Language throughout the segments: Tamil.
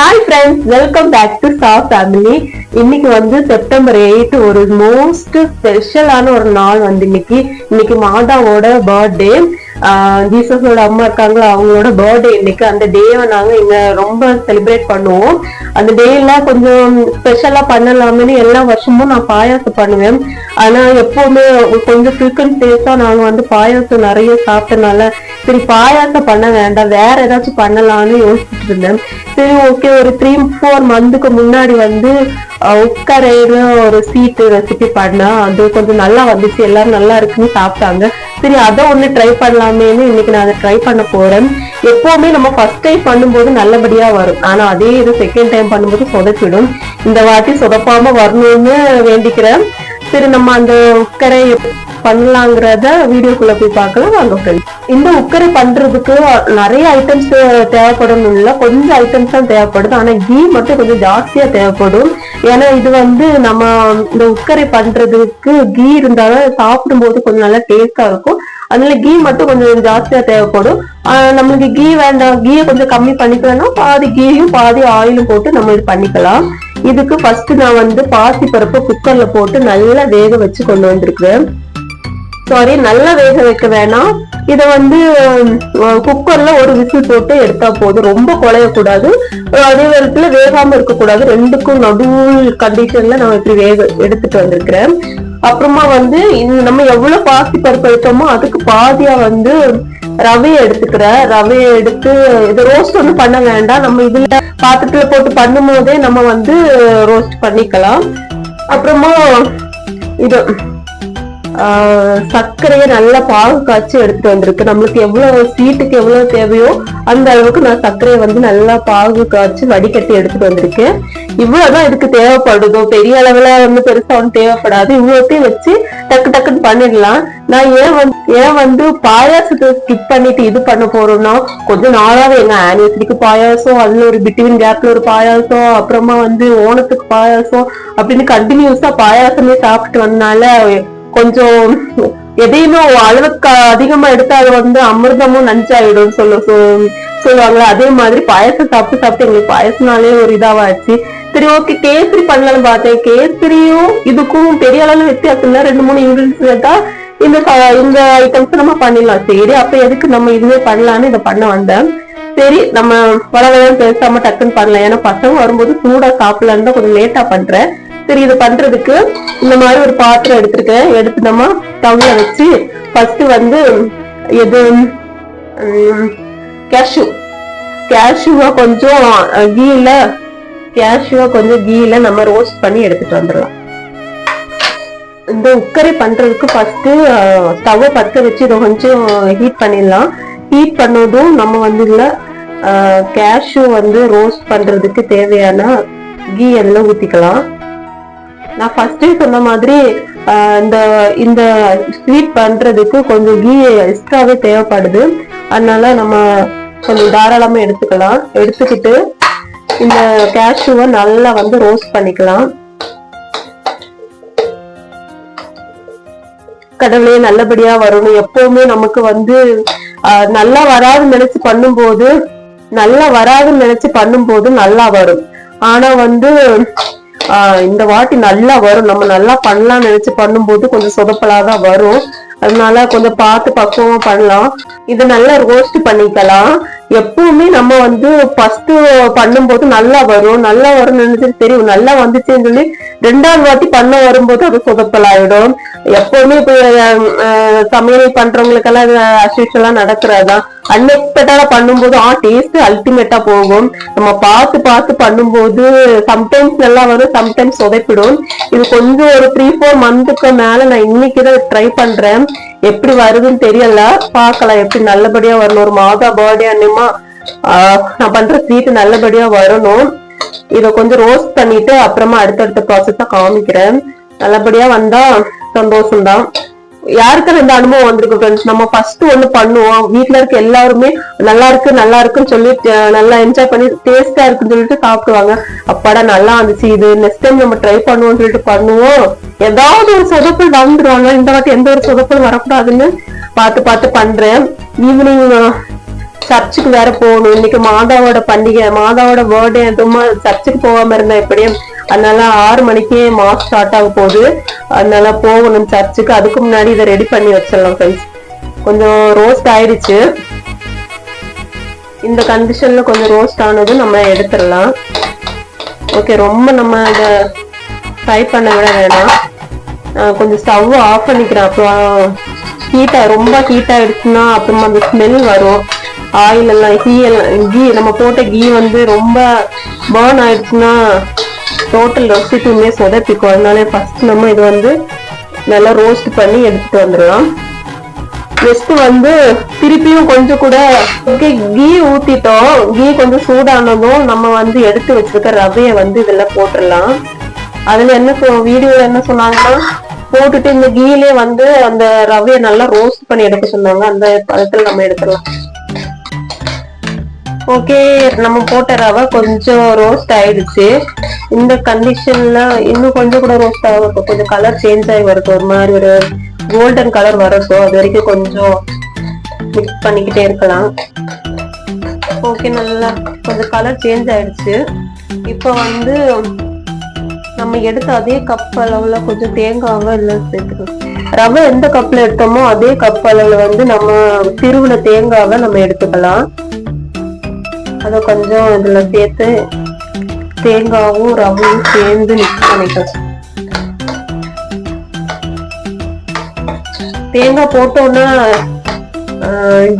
Hi friends welcome back to ஸ்டா ஃபேமிலி இன்னைக்கு வந்து செப்டம்பர் எயிட் ஒரு மோஸ்ட் ஸ்பெஷலான ஒரு நாள் வந்து இன்னைக்கு. இன்னைக்கு மாதாவோட பர்த்டே ஜீசஸோட அம்மா இருக்காங்களோ? அவங்களோட பர்த்டே இன்னைக்கு. அந்த டேவை நாங்க இங்க ரொம்ப செலிப்ரேட் பண்ணுவோம். அந்த டேல கொஞ்சம் ஸ்பெஷலா பண்ணலாம்னு எல்லா வருஷமும் நான் பாயாசம் பண்ணுவேன். ஆனா எப்பவுமே கொஞ்சம் ஃப்ரீக்வன்ட் டேஸா நாங்க வந்து பாயாசம் நிறைய சாப்பிட்டனால சரி பாயாசம் பண்ண வேண்டாம். வேற ஏதாச்சும் பண்ணலாம்னு யோசிச்சுட்டு இருந்தேன். சரி ஓகே ஒரு த்ரீ ஃபோர் மந்த்துக்கு முன்னாடி வந்து அஹ், உட்கரையில ஒரு சீட்டு ரெசிபி பண்ணா அது கொஞ்சம் நல்லா வந்துச்சு. எல்லாரும் நல்லா இருக்குன்னு சாப்பிட்டாங்க. சரி அதை ஒண்ணு ட்ரை பண்ணலாமேன்னு இன்னைக்கு நான் அதை ட்ரை பண்ண போறேன். எப்பவுமே நம்ம ஃபர்ஸ்ட் டைம் பண்ணும்போது நல்லபடியா வரும். ஆனா அதே இது செகண்ட் டைம் பண்ணும்போது சொதப்பிடும். இந்த வாட்டி சொதப்பாம வரணும்னு வேண்டிக்கிறேன். சரி நம்ம அந்த உக்கரை பண்ணலாங்கிறத வீடியோக்குள்ள போய் பார்க்கலாம். வாங்க ஃப்ரெண்ட்ஸ் இந்த உக்கரை பண்றதுக்கு நிறைய ஐட்டம்ஸ் தேவைப்படும் இல்ல கொஞ்சம் ஐட்டம்ஸ் தான் தேவைப்படுது. ஆனா கீ மட்டும் கொஞ்சம் ஜாஸ்தியா தேவைப்படும். ஏன்னா இது வந்து நம்ம இந்த உக்கரை பண்றதுக்கு கீ இருந்தாலும் சாப்பிடும்போது கொஞ்சம் நல்லா டேஸ்டா இருக்கும். அதனால கீ மட்டும் கொஞ்சம் ஜாஸ்தியா தேவைப்படும். ஆஹ் நம்மளுக்கு கீ வேண்டாம். கீயை கொஞ்சம் கம்மி பண்ணிக்கலாம்னா பாதி கீயும் பாதி ஆயிலும் போட்டு நம்ம இது பண்ணிக்கலாம். இதுக்கு ஃபர்ஸ்ட் நான் வந்து பாசி பருப்பு குக்கர்ல போட்டு நல்லா வேக வச்சு கொண்டு வந்திருக்கிறேன். சாரி நல்லா வேக வைக்க வேணாம். இதை வந்து குக்கர்ல ஒரு விசில் போட்டு எடுத்தா போதும். ரொம்ப குழையக்கூடாது. அதே நேரத்துல வேகாம இருக்கக்கூடாது. ரெண்டுக்கும் நடுவு கண்டிஷன்ல நான் இப்படி வேக எடுத்துட்டு வந்திருக்கிறேன். அப்புறமா வந்து நம்ம எவ்வளவு பாசி பருப்பு எடுத்தோமோ அதுக்கு பாதியா வந்து ரவையை எடுத்துக்கிறேன் ரவையை எடுத்து இது ரோஸ்ட் ஒன்றும் பண்ண வேண்டாம். நம்ம இதுல பாத்திரத்துல போட்டு பண்ணும் போதே நம்ம வந்து ரோஸ்ட் பண்ணிக்கலாம். அப்புறமா இது சர்க்கரையை நல்லா பாகு காய்ச்சி எடுத்துட்டு வந்திருக்கு. நம்மளுக்கு எவ்வளவு ஸ்வீட்டுக்கு எவ்வளவு தேவையோ அந்த அளவுக்கு நான் சர்க்கரையை வந்து நல்லா பாகு காய்ச்சி வடிகட்டி எடுத்துட்டு வந்திருக்கேன். இவ்வளவுதான் இதுக்கு தேவைப்படுதோ? பெரிய அளவுல வந்து பெருசா ஒன்றும் தேவைப்படாது. இவ்வளோத்தையும் வச்சு டக்கு டக்குன்னு பண்ணிடலாம். நான் ஏன் வந்து ஏன் வந்து பாயாசத்தை ஸ்கிப் பண்ணிட்டு இது பண்ண போறோம்னா கொஞ்ச நாளாவே எங்க ஆனிவர்சரிக்கு பாயாசம் அதுல ஒரு பிட்வீன் கேப்ல ஒரு பாயாசம் அப்புறமா வந்து ஓணத்துக்கு பாயாசம் அப்படின்னு கண்டினியூஸா பாயாசமே சாப்பிட்டு வந்தனால கொஞ்சம் எதையுமே அளவுக்கு அதிகமா எடுத்தா அது வந்து அமிர்தமும் நஞ்சாயிடும் சொல்ல சொ- சொல்லுவாங்கல்ல அதே மாதிரி பாயசம் சாப்பிட்டு சாப்பிட்டு எங்களுக்கு பாயசம்னாலே ஒரு இதாவாச்சு. சரி ஓகே கேசரி பண்ணலாம்னு பார்த்தேன். கேசரியும் இதுக்கும் பெரிய அளவு வித்தியாசம் இல்ல. ரெண்டு மூணு இன்கிரீடியன்ஸ் கேட்டா இந்த இந்த ஐட்டம்ஸ் நம்ம பண்ணிடலாம். சரி அப்ப எதுக்கு நம்ம இதுவே பண்ணலாம்னு இதை பண்ண வந்தேன். சரி நம்ம வளவளன்னு பேசாம டக்குன்னு பண்ணலாம். ஏன்னா பசங்க வரும்போது சூடா சாப்பிடலான்னு தான் கொஞ்சம் லேட்டா பண்றேன். சரி இது பண்றதுக்கு இந்த மாதிரி ஒரு பாத்திரம் எடுத்திருக்கேன். எடுத்து நம்ம ஸ்டவ்ல வச்சு ஃபர்ஸ்ட் வந்து எது? கேஷ்யூ கேஷ்யூவா கொஞ்சம் கீல கேஷ்யூவா கொஞ்சம் கீல நம்ம ரோஸ்ட் பண்ணி எடுத்துட்டு வந்துடலாம். இந்த உக்கரை பண்றதுக்கு ஃபர்ஸ்ட் ஸ்டவ் பத்த வச்சு இதை கொஞ்சம் ஹீட் பண்ணிடலாம். ஹீட் பண்ணதும் நம்ம வந்து இல்லை கேஷ்யூ வந்து ரோஸ்ட் பண்றதுக்கு தேவையான கீ அதில் ஊற்றிக்கலாம் நான் ஃபர்ஸ்டே சொன்ன மாதிரி ஆஹ் இந்த இந்த ஸ்வீட் பண்றதுக்கு கொஞ்சம் கீ எக்ஸ்ட்ராவே தேவைப்படுது. அதனால நம்ம கொஞ்சம் தாராளமா எடுத்துக்கலாம். எடுத்துக்கிட்டு இந்த கேஷ்யூவை நல்லா வந்து ரோஸ்ட் பண்ணிக்கலாம். கடவுளே நல்லபடியா வரணும். எப்பவுமே நமக்கு வந்து ஆஹ், நல்லா வராதுன்னு நினைச்சு பண்ணும்போது நல்லா வராதுன்னு நினைச்சு பண்ணும்போது நல்லா வரும். ஆனா வந்து இந்த வாட்டி நல்லா வரும். நம்ம நல்லா பண்ணலாம்னு நினைச்சு பண்ணும்போது கொஞ்சம் சொதப்பலாதான் வரும். அதனால கொஞ்சம் பார்த்து பக்குவமா பண்ணலாம். இது நல்லா ரோஸ்ட் பண்ணிக்கலாம். எப்பவுமே நம்ம வந்து ஃபர்ஸ்ட் பண்ணும்போது நல்லா வரும். நல்லா வரும்னு நினைச்சிட்டு தெரியும். நல்லா வந்துச்சுன்னு சொல்லி ரெண்டாவது வாட்டி பண்ண வரும்போது அது சொதப்பலாயிடும். எப்பவுமே இப்போ சமையல் பண்றவங்களுக்கெல்லாம் அசிஷுவலா நடக்கிறதுதான் அன்எக்ஸ்பெக்டடா பண்ணும்போது ஆ டேஸ்ட் அல்டிமேட்டா போகும். நம்ம பார்த்து பார்த்து பண்ணும்போது சம்டைம்ஸ் நல்லா வரும் சம்டைம்ஸ் சொதப்பிடும். இது கொஞ்சம் ஒரு த்ரீ ஃபோர் மந்த்துக்கு மேல நான் இன்னைக்கு தான் ட்ரை பண்றேன். எப்படி வருதுன்னு தெரியல. பார்க்கலாம் எப்படி நல்லபடியா வரணும். ஒரு மாதா பர்த்டே அன்னியமா நான் பண்ற ஸ்வீட் நல்லபடியா வரணும். இத கொஞ்சம் ரோஸ்ட் பண்ணிட்டு அப்புறமா அடுத்தடுத்த ப்ராசஸ காமிக்கிறேன். நல்லபடியா வந்தா சந்தோஷம் தான் யாருக்கு இந்த அனுபவம் வந்திருக்கு ஃப்ரெண்ட்ஸ் நம்ம ஃபர்ஸ்ட் ஒண்ணு பண்ணுவோம். வீட்டுல இருக்க எல்லாருமே நல்லா இருக்கு நல்லா இருக்குன்னு சொல்லி நல்லா என்ஜாய் பண்ணி டேஸ்டா இருக்குன்னு சொல்லிட்டு சாப்பிடுவாங்க. அப்பாடா நல்லா இருந்துச்சு. இது நெக்ஸ்ட் டைம் நம்ம ட்ரை பண்ணுவோம்னு சொல்லிட்டு பண்ணுவோம். ஏதாவது ஒரு சொதப்பல் வந்துருவாங்க இந்த வாட்டி எந்த ஒரு சொதப்பல் வரக்கூடாதுன்னு பார்த்து பார்த்து பண்றேன். ஈவினிங் சர்ச்சுக்கு வேற போகணும். இன்னைக்கு மாதாவோட பண்டிகை மாதாவோட பர்த்டே சும்மா சர்ச்சுக்கு போகாம இருந்தா எப்படியும்? அதனால ஆறு மணிக்கே மாஸ் ஸ்டார்ட் ஆக போகுது. அதனால போகணும் சர்ச்சுக்கு. அதுக்கு முன்னாடி இதை ரெடி பண்ணி வச்சிடலாம் ஃப்ரெண்ட்ஸ் கொஞ்சம் ரோஸ்ட் ஆயிடுச்சு. இந்த கண்டிஷன்ல கொஞ்சம் ரோஸ்ட் ஆனதும் நம்ம எடுத்துடலாம். ஓகே ரொம்ப நம்ம இதை ஃப்ரை பண்ண விட வேணாம். கொஞ்சம் ஸ்டவ் ஆஃப் பண்ணிக்கிறேன். அப்புறம் ஹீட்டாக ரொம்ப ஹீட் ஆயிடுச்சுன்னா அப்புறமா அந்த ஸ்மெல் வரும். ஆயில் எல்லாம் கீ எல்லாம் கீ நம்ம போட்ட கீ வந்து ரொம்ப பேர்ன் ஆயிடுச்சுன்னா டோட்டல் ரெசிபியுமே சொதப்பிக்கும். அதனால ஃபர்ஸ்ட் நம்ம இது வந்து நல்லா ரோஸ்ட் பண்ணி எடுத்துட்டு வந்துடலாம். நெக்ஸ்ட் வந்து திருப்பியும் கொஞ்சம் கூட கீ ஊத்திட்டோம். கீ கொஞ்சம் சூடானதும் நம்ம வந்து எடுத்து வச்சிருக்க ரவையை வந்து இதுல போட்டுடலாம். அதுல என்ன வீடியோல என்ன சொன்னாங்கன்னா போட்டுட்டு இந்த கீலே வந்து அந்த ரவையை நல்லா ரோஸ்ட் பண்ணி எடுக்க சொன்னாங்க. அந்த பதத்துல நம்ம எடுத்துடலாம். ஓகே நம்ம போட்ட ரவை கொஞ்சம் ரோஸ்ட் ஆயிடுச்சு. இந்த கண்டிஷன்ல இன்னும் கொஞ்சம் கூட ரோஸ்ட் ஆகும் கொஞ்சம் கலர் சேஞ்ச் ஆகி வருது ஒரு மாதிரி ஒரு கோல்டன் கலர் வரட்டும். அது வரைக்கும் கொஞ்சம் மிக்ஸ் பண்ணிக்கிட்டே இருக்கலாம். ஓகே நல்லா கொஞ்சம் கலர் சேஞ்ச் ஆயிடுச்சு. இப்போ வந்து நம்ம எடுத்த அதே கப் அளவுல கொஞ்சம் தேங்காவை இல்லை சேர்த்துக்கணும் ரவை எந்த கப்ல எடுத்தோமோ அதே கப் அளவுல வந்து நம்ம திருவுல தேங்காவை நம்ம எடுத்துக்கலாம். அதை கொஞ்சம் இதில் சேர்த்து தேங்காவும் ரவையும் சேர்ந்து மிக்ஸ் பண்ணிக்கலாம் தேங்காய் போட்டோன்னா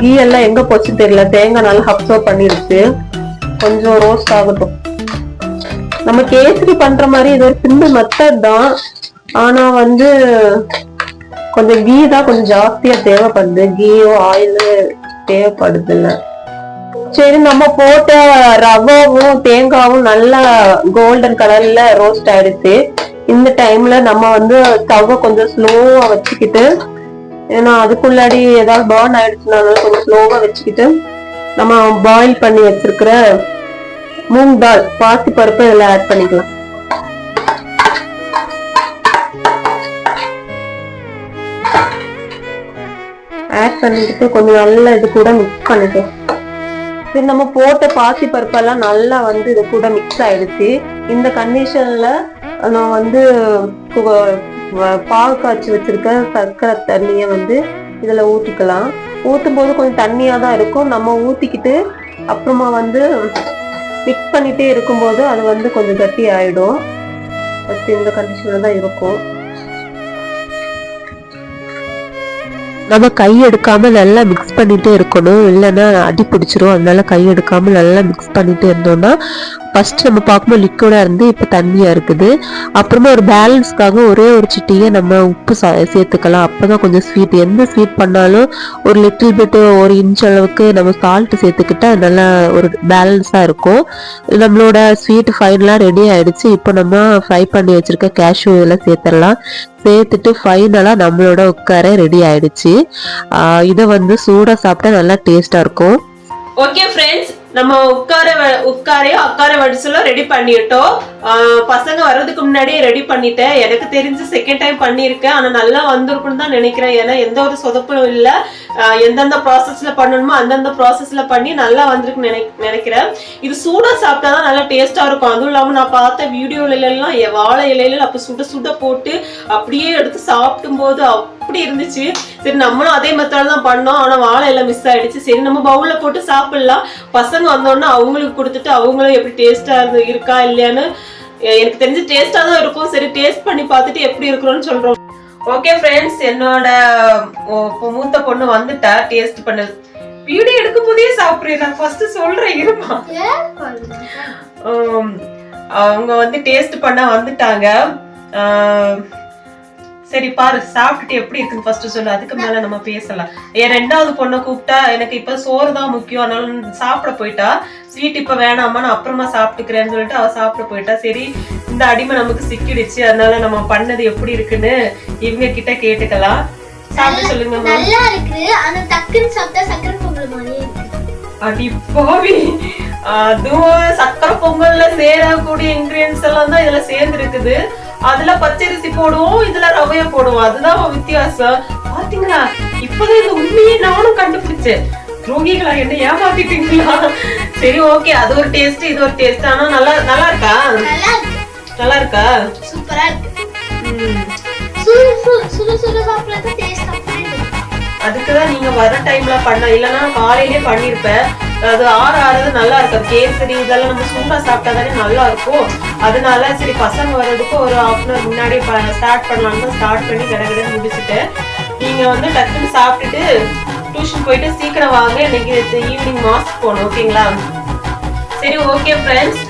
கீ எல்லாம் எங்கே போச்சு தெரியல. தேங்காய் நல்லா அப்சர்வ் பண்ணிருச்சு. கொஞ்சம் ரோஸ்ட் ஆகட்டும். நம்ம கேசரி பண்ற மாதிரி இது ஒரு சிம்பிள் மெத்தட் தான். ஆனா வந்து கொஞ்சம் கீ தான் கொஞ்சம் ஜாஸ்தியா தேவைப்படுது. கீயோ ஆயில் தேவைப்படுது இல்லை சரி நம்ம போட்ட ரவாவும் தேங்காவும் நல்லா கோல்டன் கலர்ல ரோஸ்ட் ஆயிடுச்சு. இந்த டைம்ல நம்ம வந்து ஸ்டவ்வை கொஞ்சம் ஸ்லோவா வச்சுக்கிட்டு ஏன்னா அதுக்குள்ளாடி ஏதாவது பர்ன் ஆயிடுச்சுனால கொஞ்சம் ஸ்லோவா வச்சுக்கிட்டு நம்ம பாயில் பண்ணி வச்சிருக்கிற மூங் தால் பாசி பருப்பு இதுல ஆட் பண்ணிக்கலாம். ஆட் பண்ணிக்கிட்டு கொஞ்சம் நல்லா இது கூட மிக்ஸ் பண்ணிட்டேன் சரி நம்ம போட்ட பாசி பருப்பெல்லாம் நல்லா வந்து இது கூட மிக்ஸ் ஆயிடுச்சு. இந்த கண்டிஷன்ல நான் வந்து பால் காய்ச்சி வச்சிருக்க சர்க்கரை தண்ணியை வந்து இதில் ஊற்றிக்கலாம் ஊற்றும் போது கொஞ்சம் தண்ணியாக தான் இருக்கும். நம்ம ஊற்றிக்கிட்டு அப்புறமா வந்து மிக்ஸ் பண்ணிகிட்டே இருக்கும்போது அது வந்து கொஞ்சம் கட்டி ஆகிடும் ஃபஸ்ட்டு இந்த கண்டிஷனில் தான் இருக்கும். நம்ம கை எடுக்காமல் நல்லா மிக்ஸ் பண்ணிகிட்டே இருக்கணும். இல்லைன்னா அடி பிடிச்சிரும். அதனால கை எடுக்காமல் நல்லா மிக்ஸ் பண்ணிகிட்டே இருந்தோம்னா ஃபர்ஸ்ட் நம்ம பார்க்கும்போது லிக்விடாக இருந்து இப்போ தண்ணியாக இருக்குது. அப்புறமா ஒரு பேலன்ஸ்க்காக ஒரே ஒரு சிட்டியை நம்ம உப்பு சேர்த்துக்கலாம். அப்போ தான் கொஞ்சம் ஸ்வீட் எந்த ஸ்வீட் பண்ணாலும் ஒரு லிட்டில் பிட்டு ஒரு இன்ச் அளவுக்கு நம்ம சால்ட் சேர்த்துக்கிட்டா நல்லா ஒரு பேலன்ஸாக இருக்கும். நம்மளோட ஸ்வீட் ஃபைனலாக ரெடி ஆகிடுச்சு இப்போ நம்ம ஃப்ரை பண்ணி வச்சுருக்க கேஷ்யூ இதெல்லாம் சேர்த்துடலாம். சேர்த்துட்டு ஃபைனலாக நம்மளோட உட்கார ரெடி ஆயிடுச்சு. இதை வந்து சூடாக சாப்பிட்டா நல்லா டேஸ்ட்டாக இருக்கும். ஓகே ஃப்ரெண்ட்ஸ் நம்ம உட்கார உட்காரையும் உட்கார வடிசலும் ரெடி பண்ணிட்டோம். பசங்க வர்றதுக்கு முன்னாடியே ரெடி பண்ணிட்டேன். எனக்கு தெரிஞ்சு செகண்ட் டைம் பண்ணியிருக்கேன். ஆனால் நல்லா வந்திருக்குன்னு தான் நினைக்கிறேன். ஏன்னா எந்த ஒரு சொதப்பும் இல்லை. எந்தெந்த ப்ராசஸ்ல பண்ணணுமோ அந்தந்த ப்ராசஸ்ல பண்ணி நல்லா வந்திருக்கு நினை நினைக்கிறேன். இது சூடாக சாப்பிட்டா தான் நல்லா டேஸ்டா இருக்கும். அதுவும் இல்லாமல் நான் பார்த்த வீடியோல எல்லாம் வாழை இலையில அப்போ சுட சுட போட்டு அப்படியே எடுத்து சாப்பிடும் போது அப்படி இருந்துச்சு. சரி நம்மளும் அதே மெத்தட் தான் பண்ணோம். ஆனா வாழை எல்லாம் மிஸ் ஆயிடுச்சு. சரி நம்ம பவுல்ல போட்டு சாப்பிடலாம். பசங்க வந்தோடனே அவங்களுக்கு கொடுத்துட்டு அவங்களும் எப்படி டேஸ்டா இருந்து இருக்கா இல்லையான்னு எனக்கு தெரிஞ்சு டேஸ்டா தான் இருக்கும். சரி டேஸ்ட் பண்ணி பார்த்துட்டு எப்படி இருக்கிறோம்னு சொல்றோம். ஓகே ஃப்ரெண்ட்ஸ் என்னோட மூத்த பொண்ணு வந்துட்டா டேஸ்ட் பண்ண. வீடியோ எடுக்கும் போதே சாப்பிடுறேன் நான் ஃபர்ஸ்ட் சொல்றேன் இருமா. அவங்க வந்து டேஸ்ட் பண்ண வந்துட்டாங்க. சரி பாரு சாப்பிட்டுட்டு எப்படி இருக்குன்னு ஃபர்ஸ்ட் சொல்லு. அதுக்கு மேல நம்ம பேசலாம். என் ரெண்டாவது பொண்ணை கூப்பிட்டா எனக்கு இப்ப சோறு தான் முக்கியம். அதனால சாப்பிட போயிட்டா. ஸ்வீட் இப்ப வேணாமா நான் அப்புறமா சாப்பிட்டுக்கிறேன்னு சொல்லிட்டு அவ சாப்பிட போயிட்டா. சரி இந்த அடிமை நமக்கு சிக்கிடுச்சு. அதனால நம்ம பண்ணது எப்படி இருக்குன்னு இவங்க கிட்ட கேட்டுக்கலாம். சாப்பிட சொல்லுங்க நல்லா இருக்கு. ஆனா டக்குன்னு சாப்பிட்டா சக்கரை பொங்கல் இருக்கு. அடி பாவி. அதுவும் சக்கரை பொங்கல்ல சேரக்கூடிய இன்கிரியன்ஸ் எல்லாம் தான் இதுல சேர்ந்து இருக்குது அதுல பச்சரிசி போடுவோம் இதுல ரவைய போடுவோம். அதுதான் வித்தியாசம். பாத்தீங்களா? இப்பதான் இந்த உண்மையை நானும் கண்டுபிடிச்சேன். துரோகிகளா என்ன ஏமாத்திட்டீங்களா? சரி ஓகே. அது ஒரு டேஸ்ட் இது ஒரு டேஸ்ட் ஆனா நல்லா நல்லா இருக்கா? நல்லா இருக்கு. சூப்பரா. அதுக்குதான் நீங்க வர டைம்ல பண்ண இல்லைன்னா காலையிலே பண்ணிருப்பேன். அது ஆற ஆறது நல்லா இருக்கும். கேசரி இதெல்லாம் நம்ம சூடா சாப்பிட்டா தானே நல்லா இருக்கும். அதனால சரி பசங்க வர்றதுக்கு ஒரு ஹாஃப் அன் அவர் முன்னாடி ஸ்டார்ட் பண்ணலாம்னு தான் ஸ்டார்ட் பண்ணி கடகடன்னு முடிச்சுட்டேன் நீங்க வந்து டக்குன்னு சாப்பிட்டுட்டு டியூஷன் போயிட்டு சீக்கிரம் வாங்க. இன்னைக்கு ஈவினிங் மாஸ்க் போகணும் ஓகேங்களா சரி ஓகே ஃப்ரெண்ட்ஸ்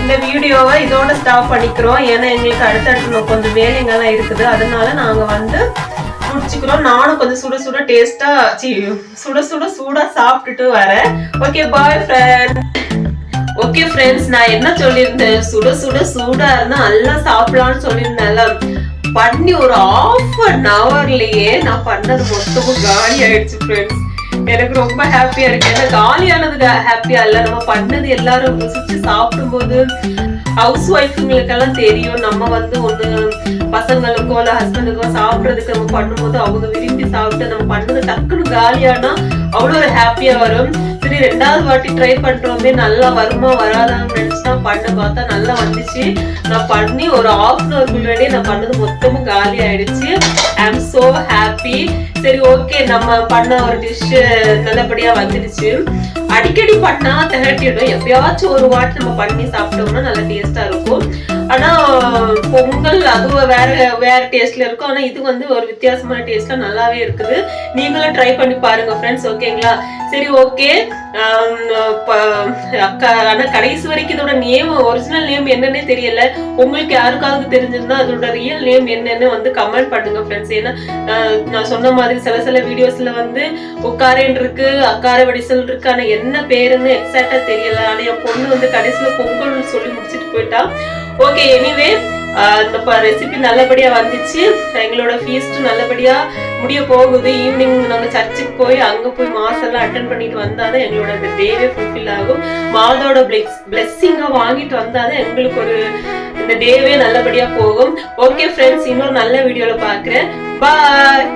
இந்த வீடியோவை இதோட ஸ்டாப் பண்ணிக்கிறோம். ஏன்னா எங்களுக்கு அடுத்தடுத்து கொஞ்சம் வேலைங்கெல்லாம் இருக்குது. அதனால நாங்கள் வந்து முடிச்சுக்கிறோம். நானும் கொஞ்சம் சுட சுட டேஸ்டா சி சுட சுட சூடா சாப்பிட்டுட்டு வரேன். Okay bye friend okay friends நான் என்ன சொல்லியிருந்தேன்? சுட சுட சூடா இருந்தா நல்லா சாப்பிடலாம்னு சொல்லியிருந்தேன்ல. பண்ணி ஒரு ஆஃப் அன் ஹவர்லயே நான் பண்ணது மொத்தமும் காலி ஆயிடுச்சு ஃப்ரெண்ட்ஸ் எனக்கு ரொம்ப ஹாப்பியா இருக்கு. ஏன்னா காலியானது ஹாப்பியா இல்ல. நம்ம பண்ணது எல்லாரும் ருசிச்சு சாப்பிடும்போது ஹவுஸ் ஒய்ஃபுங்களுக்கெல்லாம் தெரியும். நம்ம வந்து ஒண்ணு பசங்களுக்கோ இல்லை ஹஸ்பண்டுக்கோ சாப்பிட்றதுக்கு நம்ம பண்ணும்போது அவங்க விரும்பி சாப்பிட்டு நம்ம பண்ணது டக்குன்னு காலியானா அவ்வளோ ஒரு ஹாப்பியா வரும். சரி ரெண்டாவது வாட்டி ட்ரை பண்றோமே நல்லா வருமா வராதான்னு நினைச்சு தான் பண்ண பார்த்தா நல்லா வந்துச்சு. நான் பண்ணி ஒரு ஆஃப் அன் அவர் முன்னாடி நான் பண்ணது மொத்தமும் காலி ஆயிடுச்சு. ஐ அம் சோ ஹாப்பி சரி ஓகே நம்ம பண்ண ஒரு டிஷ் நல்லபடியா வந்துடுச்சு. அடிக்கடி பண்ணா திகட்டிடும் எப்பயாச்சும் ஒரு வாட்டி நம்ம பண்ணி சாப்பிட்டோம்னா நல்லா டேஸ்டா இருக்கும். ஆனா பொங்கல் அது வேற வேற டேஸ்ட்ல இருக்கும். ஆனா இது வந்து ஒரு வித்தியாசமான டேஸ்ட்ல நல்லாவே இருக்குது. நீங்களும் ட்ரை பண்ணி பாருங்க ஃப்ரெண்ட்ஸ் ஓகேங்களா? சரி ஓகே. அக்கா ஆனா கடைசி வரைக்கும் இதோட நேம் ஒரிஜினல் நேம் என்னன்னே தெரியல. உங்களுக்கு யாருக்காவது தெரிஞ்சிருந்தா அதோட ரியல் நேம் என்னன்னு வந்து கமெண்ட் பண்ணுங்க ஃப்ரெண்ட்ஸ் ஏன்னா நான் சொன்ன மாதிரி சில சில வீடியோஸ்ல வந்து உக்காரேன் இருக்கு அக்கார வடிசல் இருக்கு ஆனா என்ன பேருன்னு எக்ஸாக்டா தெரியல. ஆனா என் பொண்ணு வந்து கடைசியில பொங்கல்னு சொல்லி முடிச்சிட்டு போயிட்டா. ஓகே எனிவே இந்த ரெசிபி நல்லபடியா வந்துச்சு. எங்களோட ஃபீஸ்ட் நல்லபடியா முடிய போகுது. ஈவினிங் நாங்கள் சர்ச்சுக்கு போய் அங்கே போய் மாஸ் எல்லாம் அட்டன் பண்ணிட்டு வந்தாதான் எங்களோட அந்த டேவே ஃபுல்ஃபில் ஆகும். மாதோட பிளெஸ் பிளெஸ்ஸிங்கை வாங்கிட்டு வந்தாதான் எங்களுக்கு ஒரு இந்த டேவே நல்லபடியா போகும். ஓகே ஃப்ரெண்ட்ஸ் இன்னொரு நல்ல வீடியோவில் பார்க்குறேன். பாய்